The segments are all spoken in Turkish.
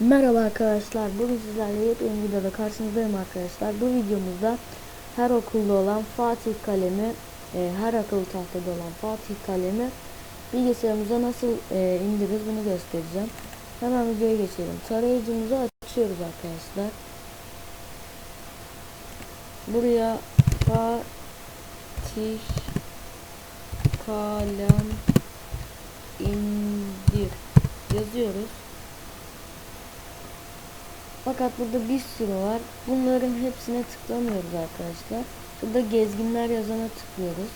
Merhaba arkadaşlar. Bugün sizlerle yepyeni videoda karşınızdayım arkadaşlar. Bu videomuzda her okulda olan Fatih kalemi, e, her akıllı tahtada olan Fatih kalemi bilgisayarımıza nasıl e, indiririz bunu göstereceğim. Hemen videoya geçelim. Tarayıcımızı açıyoruz arkadaşlar. Buraya Fatih kalem indir yazıyoruz. Fakat burada bir sürü var. Bunların hepsine tıklamıyoruz arkadaşlar. Burada gezginler yazana tıklıyoruz.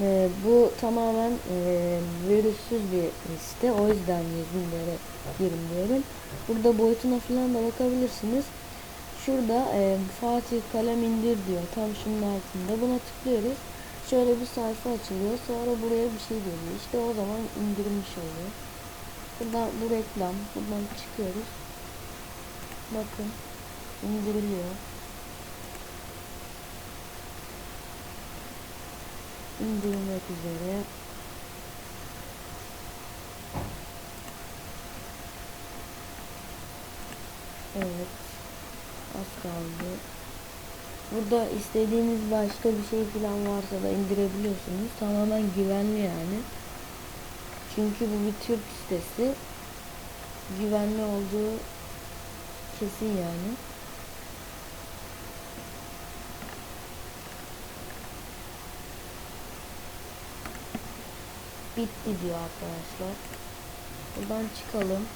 Ee, bu tamamen e, virüssüz bir liste. O yüzden gezginlere girin diyorum. Burada boyutuna falan da bakabilirsiniz. Şurada e, Fatih kalem indir diyor. Tam şunun altında. Buna tıklıyoruz. Şöyle bir sayfa açılıyor. Sonra buraya bir şey geliyor. İşte o zaman indirilmiş oluyor. Burada bu reklam. Buradan çıkıyoruz. Bakın. indiriliyor. İndirilmek üzere. Evet. Az kaldı. Burada istediğiniz başka bir şey falan varsa da indirebiliyorsunuz. Tamamen güvenli yani. Çünkü bu bir Türk sitesi. Güvenli olduğu kesin yani. Bitti diyor arkadaşlar. Buradan çıkalım.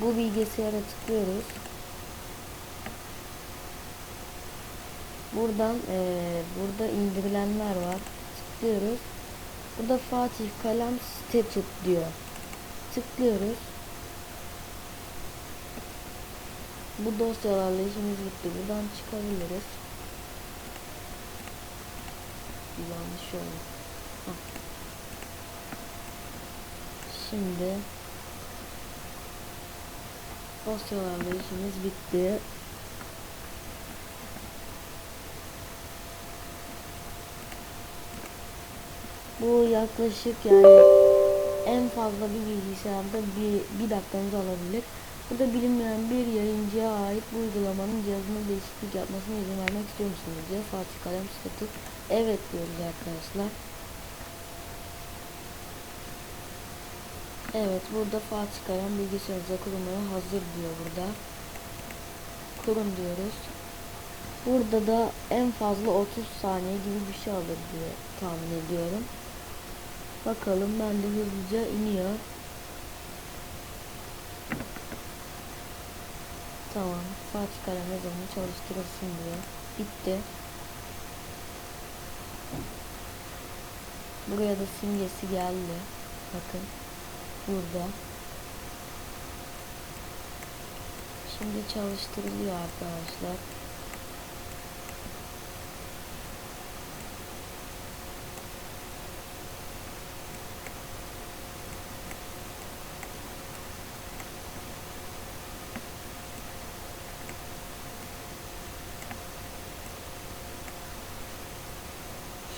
Bu bilgisayara tıklıyoruz. Buradan eee, burada indirilenler var. Tıklıyoruz. Burada Fatih Kalem Statut diyor. Tıklıyoruz. Bu dosyalarla işimiz bitti. Buradan çıkabiliriz. Yanlış oldu. Şimdi dosyalarla işimiz bitti. Bu yaklaşık yani en fazla bir bilgisayarda bir, bir dakikanızı alabilir. Burada bilinmeyen bir yayıncıya ait bu uygulamanın cihazına değişiklik yapmasına izin vermek istiyor musunuz diye Fatih Kalem statü evet diyoruz arkadaşlar. Evet burada Fatih Kalem bilgisayarınıza kurulmaya hazır diyor burada. Kurun diyoruz. Burada da en fazla 30 saniye gibi bir şey alır diye tahmin ediyorum. Bakalım ben de hızlıca iniyor. Tamam. Fatih yazılımı çalıştırılsın diyor. Bitti. Buraya da simgesi geldi. Bakın. Burada. Şimdi çalıştırılıyor arkadaşlar.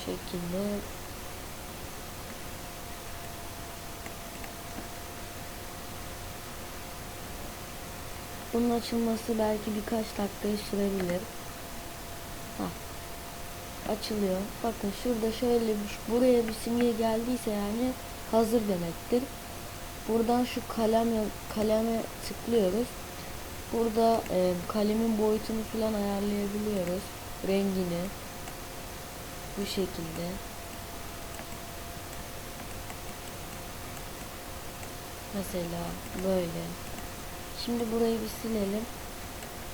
Bu şekilde Bunun açılması belki birkaç dakikayı sürebilir. Hah. Açılıyor. Bakın şurada şöyle bir, buraya bir simge geldiyse yani hazır demektir. Buradan şu kalem kaleme tıklıyoruz. Burada e, kalemin boyutunu falan ayarlayabiliyoruz. Rengini. Bu şekilde. Mesela böyle. Şimdi burayı bir silelim.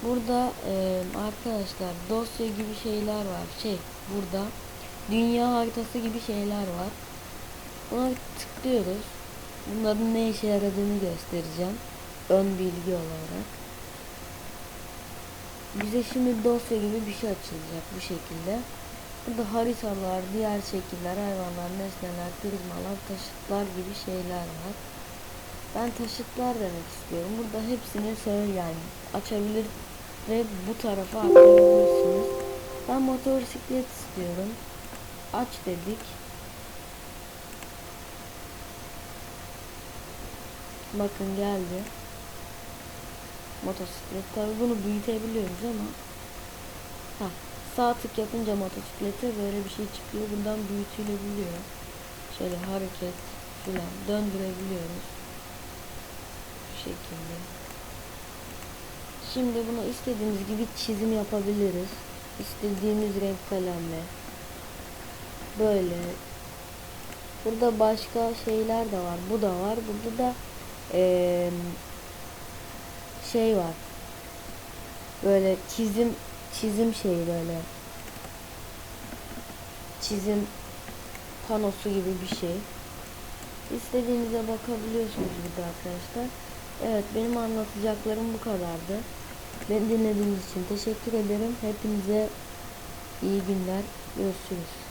Burada e, arkadaşlar dosya gibi şeyler var. Şey burada dünya haritası gibi şeyler var. Buna tıklıyoruz. Bunların ne işe yaradığını göstereceğim. Ön bilgi olarak. Bize şimdi dosya gibi bir şey açılacak bu şekilde. Burada haritalar, diğer şekiller, hayvanlar, nesneler, prizmalar, taşıtlar gibi şeyler var. Ben taşıtlar demek istiyorum. Burada hepsini söyle yani açabilir ve bu tarafa aktarabilirsiniz. Ben motosiklet istiyorum. Aç dedik. Bakın geldi. Motosiklet. Tabi bunu büyütebiliyoruz ama. Ha, sağ tık yapınca motosiklete böyle bir şey çıkıyor. Buradan büyütülebiliyor. Şöyle hareket filan döndürebiliyoruz. Bu şekilde. Şimdi bunu istediğimiz gibi çizim yapabiliriz. İstediğimiz renk kalemle. Böyle. Burada başka şeyler de var. Bu da var. Burada da eee, şey var. Böyle çizim çizim şeyi böyle. Çizim panosu gibi bir şey. İstediğinize bakabiliyorsunuz burada arkadaşlar. Evet benim anlatacaklarım bu kadardı. Beni dinlediğiniz için teşekkür ederim. Hepinize iyi günler. Görüşürüz.